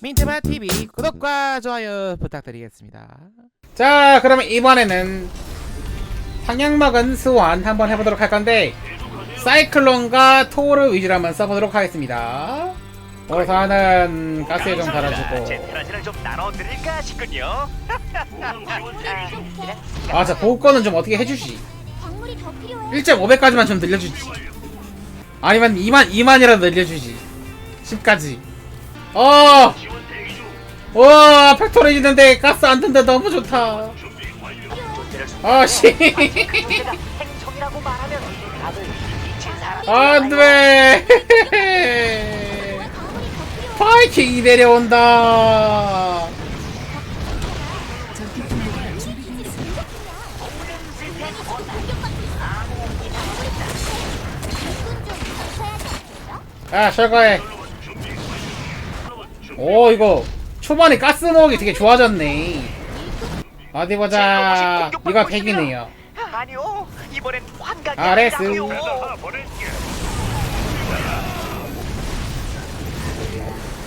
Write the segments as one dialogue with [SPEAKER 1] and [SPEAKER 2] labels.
[SPEAKER 1] 민트마 TV 구독과 좋아요 부탁드리겠습니다.
[SPEAKER 2] 자 그러면 이번에는 상향 먹은 스완 한번 해보도록 할 건데 사이클론과 토르 위주로 한번 써보도록 하겠습니다 우선은 가스에 좀 달아주고
[SPEAKER 3] 제 테라진을 좀 나눠드릴까 싶군요.
[SPEAKER 2] 아자 보호권은 좀 어떻게 해주지
[SPEAKER 4] 광물이 더 필요해.
[SPEAKER 2] 1.5배까지만 좀 늘려주지 아니면 2만 2만이라도 늘려주지 10까지 어! 와 팩토리 있는데 가스 안 든다 너무 좋다 아씨. 안돼. 파이킹이 내려온다 아 철거해 오 이거 초반에 가스 먹이 되게 좋아졌네. 어디 보자. 이거 100이네요.
[SPEAKER 3] 아니요, 이번엔 환각이
[SPEAKER 2] 아레스.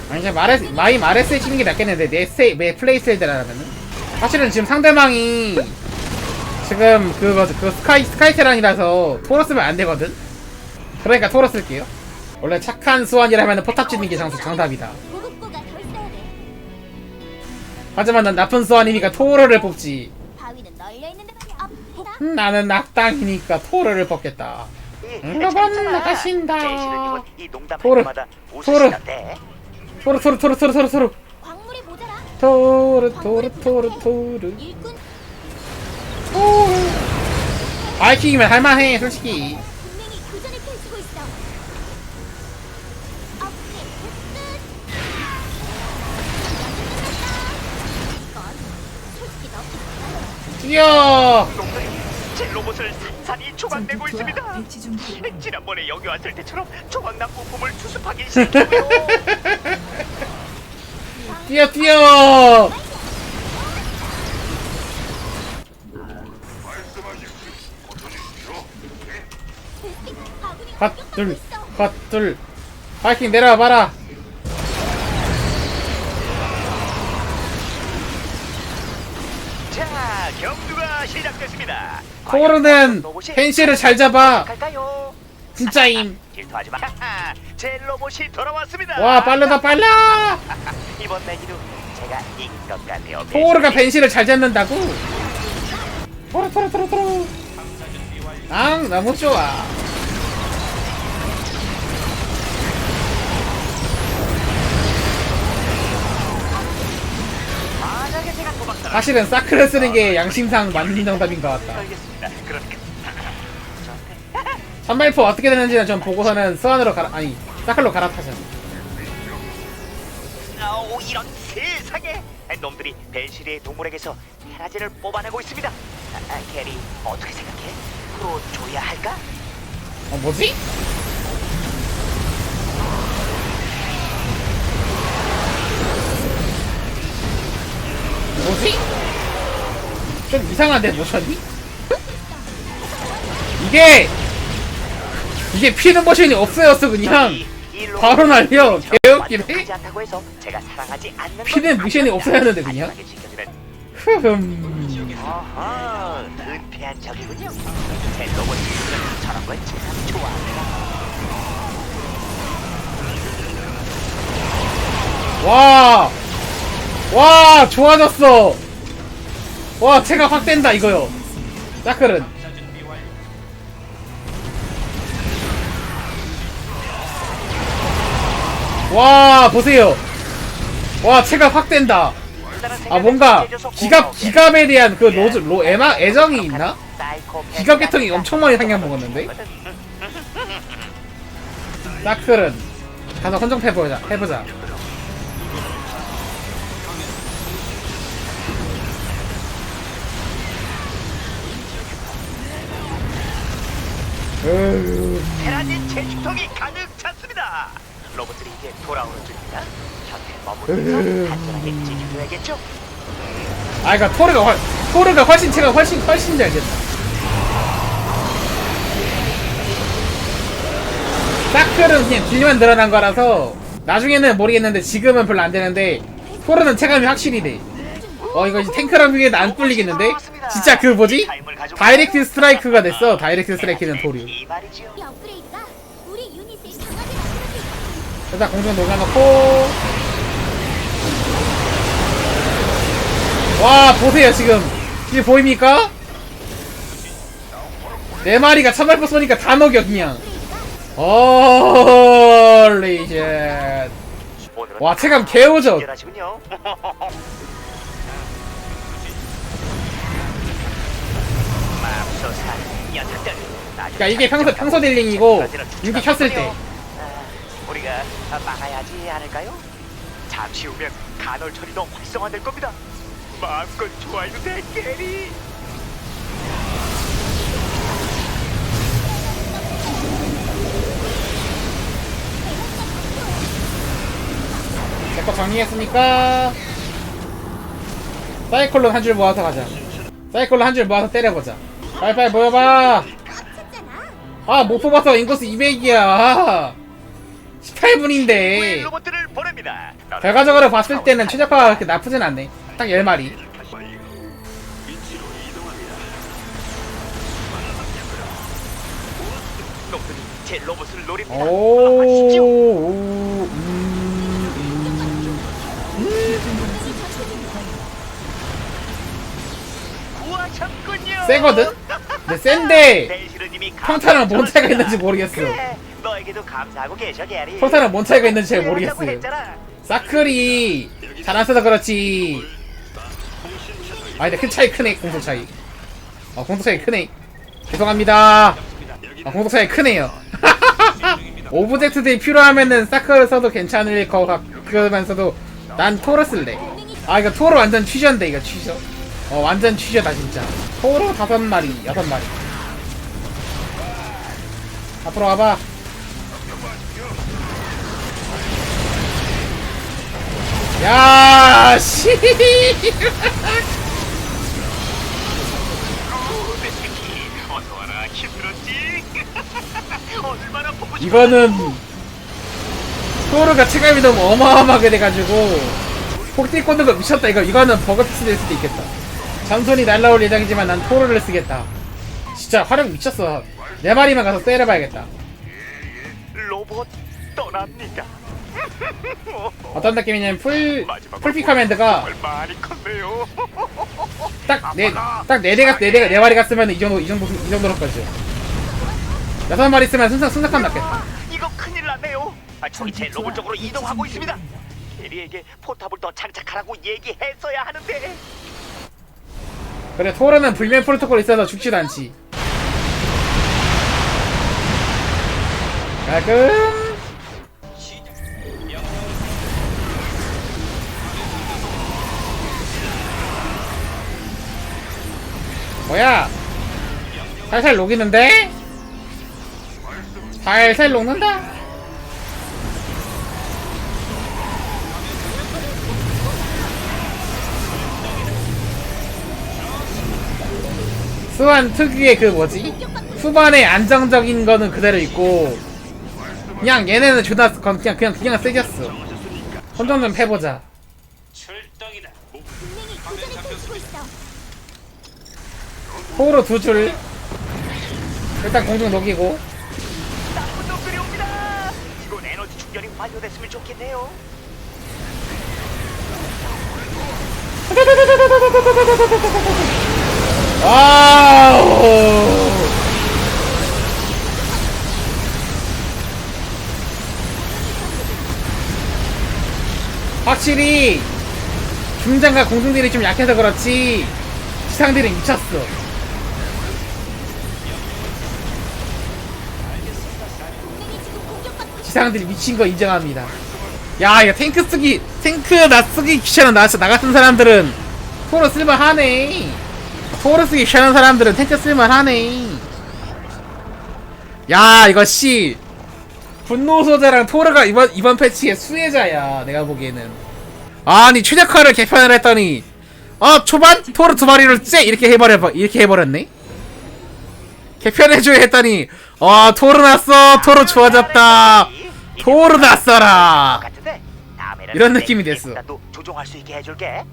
[SPEAKER 3] 아니
[SPEAKER 2] 이제 마레스 마이 마레스에 치는 게 낫겠는데 내 스테이 내 플레이 스타일대라면은? 사실은 지금 상대방이 지금 그거 그 스카이 스카이테란이라서 토러 쓰면 안 되거든? 그러니까 토러 쓸게요. 원래 착한 수완이라면 포탑 짓는 게 장, 정답이다 하지만 난 나쁜 수완이니까 토르를 뽑지
[SPEAKER 4] 바위는 널려 있는데 말이야. 앞이다.
[SPEAKER 2] 음, 나는 낙당이니까 토르를 뽑겠다 응, 여러분, 나가신다. 토르, 토르. 토르 토르 토르 토르 토르 토르
[SPEAKER 4] 광물이 모자라.
[SPEAKER 2] 토르 토르 토르 토르
[SPEAKER 4] 일꾼
[SPEAKER 2] 토르 바이킹이면 할만해 솔직히
[SPEAKER 4] 분명히 교전을 펼치고 있어.
[SPEAKER 3] 제 로봇을 산산이 조각내고 있습니다. 지난번에 여기 왔을 때처럼 조각난 부품을 수습하기 시작했고요.
[SPEAKER 2] 뛰어 뛰어! 컷둘 컷둘. 바이킹 내려와 봐라
[SPEAKER 3] 자, 경주가 시작됐습니다.
[SPEAKER 2] 토르는 펜시를 잘 잡아
[SPEAKER 3] 갈까요?
[SPEAKER 2] 진짜임
[SPEAKER 3] 질투하지 마. 제 로봇이 돌아왔습니다.
[SPEAKER 2] 와 빠르다 빨라
[SPEAKER 3] 이번 내기도 제가 이긴 것 같아요.
[SPEAKER 2] 토르가 벤시를 잘 잡는다고 토르 토르 토르 토르 앙 너무 좋아 사실은 사크를 쓰는 게 양심상 맞는 정답인 것 같다
[SPEAKER 3] 알겠습니다. 그러니까 저한테
[SPEAKER 2] 선발포 어떻게 되는지는 좀 보고서는 스완으로 갈아 아니 사클로 갈아타자
[SPEAKER 3] 아우 이런 세상에 놈들이 벤시리의 동물에게서 테라진을 뽑아내고 있습니다. 아, 아, 캐리 어떻게 생각해? 풀어줘야 할까?
[SPEAKER 2] 어 뭐지? 뭐지? 좀 이상한데 모션이? 이게 이게 피는 모션이 없어였어 그냥 바로 날려.
[SPEAKER 3] 저
[SPEAKER 2] 개웃기네. 피는
[SPEAKER 3] 아닙니다.
[SPEAKER 2] 없어야 하는데, 그냥?
[SPEAKER 3] 안전하게 지켜주는
[SPEAKER 2] 흐흠
[SPEAKER 3] 어허, 은폐한 적이군요. 제 로봇이 저런 걸 참 좋아합니다.
[SPEAKER 2] 와! 와 좋아졌어. 와 체가 확 된다 이거요. 사클은 와 보세요. 와 체가 확 된다. 아 뭔가 기갑 기갑에 대한 그 로즈 로 애마 애정이 있나? 기갑 계통이 엄청 많이 상향 먹었는데? 사클은 가서 헌정 해보자 해보자
[SPEAKER 3] 테라진 제주통이 가득 찼습니다. 로봇들이 이제 돌아오는 중입니다. 곁에 머무르면서 안전하게 지켜줘야겠죠?
[SPEAKER 2] 아, 그니까 토르가 훨, 토르가 훨씬 체가 훨씬 훨씬 잘 된다. 사클은 그냥 딜만 늘어난 거라서 나중에는 모르겠는데 지금은 별로 안 되는데 토르는 체감이 확실히 돼. 어 이거 이제 탱크랑 비교해도 안 뚫리겠는데? 진짜 그 뭐지? 다이렉트 스트라이크가 됐어. 다이렉트 스트라이크는 토류.
[SPEAKER 3] 이 말이죠.
[SPEAKER 4] 이 업그레이드가 우리 유닛을 강하게 만들 수 있어.
[SPEAKER 2] 일단 공중 녹여놓고 와 보세요 지금 이게 보입니까? 네 마리가 천발포 쏘니까 다 녹여 그냥 홀리 쉣 와, 체감 개오죠?
[SPEAKER 3] 녀석들.
[SPEAKER 2] 그러니까 이게 평소 평소 딜링이고 인기 켰을 때
[SPEAKER 3] 아, 우리가 막아야 지 않을까요? 잠시 후면 간헐 처리도 활성화될 겁니다. 마음껏 좋아해도 돼, 게리.
[SPEAKER 2] 제거 정리했으니까 사이클론 한 줄 모아서 가자 사이클론 한 줄 모아서 때려보자 빨리빨리 모여봐
[SPEAKER 4] 찾잖아.
[SPEAKER 2] 아못 뽑아서 인구수 200이야 18분인데
[SPEAKER 3] 로봇들을 보냅니다.
[SPEAKER 2] 결과적으로 봤을 때는 최적화가 그렇게 나쁘진 않네 딱 10마리
[SPEAKER 3] 놈들이 제 로봇을 노립니다.
[SPEAKER 2] 오,
[SPEAKER 3] 하시죠.
[SPEAKER 2] 오, 음,
[SPEAKER 3] 구하셨군요.
[SPEAKER 2] 세거든? 근데 센데
[SPEAKER 3] 벨시르님이
[SPEAKER 2] 평타랑 뭔 차이가. 있는지 모르겠어
[SPEAKER 3] 그래, 너에게도 감사하고 계셔, 게리.
[SPEAKER 2] 평타랑 뭔 차이가 있는지 잘 모르겠어요.
[SPEAKER 3] 했잖아.
[SPEAKER 2] 사클이 잘 안 써서 그렇지. 아 근데 큰 차이 크네 공속 차이. 어 공속 차이 크네. 죄송합니다. 아 공속 차이 크네요. 오브젝트들이 필요하면은 사클 써도 괜찮을 것 같으면서도 난 토르 쓸래. 아 이거 토르 완전 취저인데 이거 취저 어 완전 취저다 진짜 토르 다섯 마리 여섯 마리 앞으로 와봐 야, 씨. 이거는 토르가 체감이 너무 어마어마하게 돼가지고 폭딜 꽂는 거 미쳤다. 이거 이거는 버그 피스 될 수도 있겠다. 잠손이 날라올 예정이지만 난 토르를 쓰겠다. 진짜 화력 미쳤어. 네 마리만 가서 때려봐야겠다.
[SPEAKER 3] 로봇 떠납니다.
[SPEAKER 2] 어떤 느낌이냐면 풀 풀피 커맨드가
[SPEAKER 3] 정말 많이 컸네요.
[SPEAKER 2] 딱네딱네 대가 네 대가 네 마리 갔으면 이 정도 이 정도 이 정도로 거죠. 여섯 마리 쓰면 순삭 순삭감 낫겠다.
[SPEAKER 3] 이거 큰일 났네요. 아, 저기 제 로봇 쪽으로 이동하고 있습니다. 게리에게 포탑을 더 장착하라고 얘기했어야 하는데.
[SPEAKER 2] 그래 토르는 불면 프로토콜 있어서 죽지도 않지 깔끔 뭐야 살살 녹이는데? 살살 녹는다? 수완 특유의 그 뭐지? 후반에 안정적인 거는 그대로 있고 그냥 얘네는 존나 건- 그냥 그냥 그냥 세졌어 혼종 좀
[SPEAKER 4] 있어.
[SPEAKER 2] 호로 두줄 일단 공중 녹이고
[SPEAKER 3] 나쁜 놈들이 옵니다. 이건 에너지 충전이 완료됐으면 좋겠네요.
[SPEAKER 2] 아우. 확실히 중장과 공중들이 좀 약해서 그렇지 지상들이 미쳤어. 지상들이 미친 거 인정합니다. 야 이거 탱크 쓰기 탱크 나 쓰기 귀찮아. 나, 나 같은 사람들은 토르 쓸만하네 토르 쓰기 귀찮은 사람들은 탱크 쓸만하네. 야 이거 씨. 분노 소재랑 토르가 이번 이번 패치의 수혜자야 내가 보기에는. 아니 최적화를 개편을 했더니 어 초반 토르 두 마리를 째! 이렇게 해버려 이렇게 해버렸네? 개편해줘야 했더니 어 토르 났어 토르 좋아졌다.
[SPEAKER 3] 같은데 다음에는
[SPEAKER 2] 이런
[SPEAKER 3] 내
[SPEAKER 2] 느낌이 됐어.
[SPEAKER 3] 조종할 수 있게 해줄게.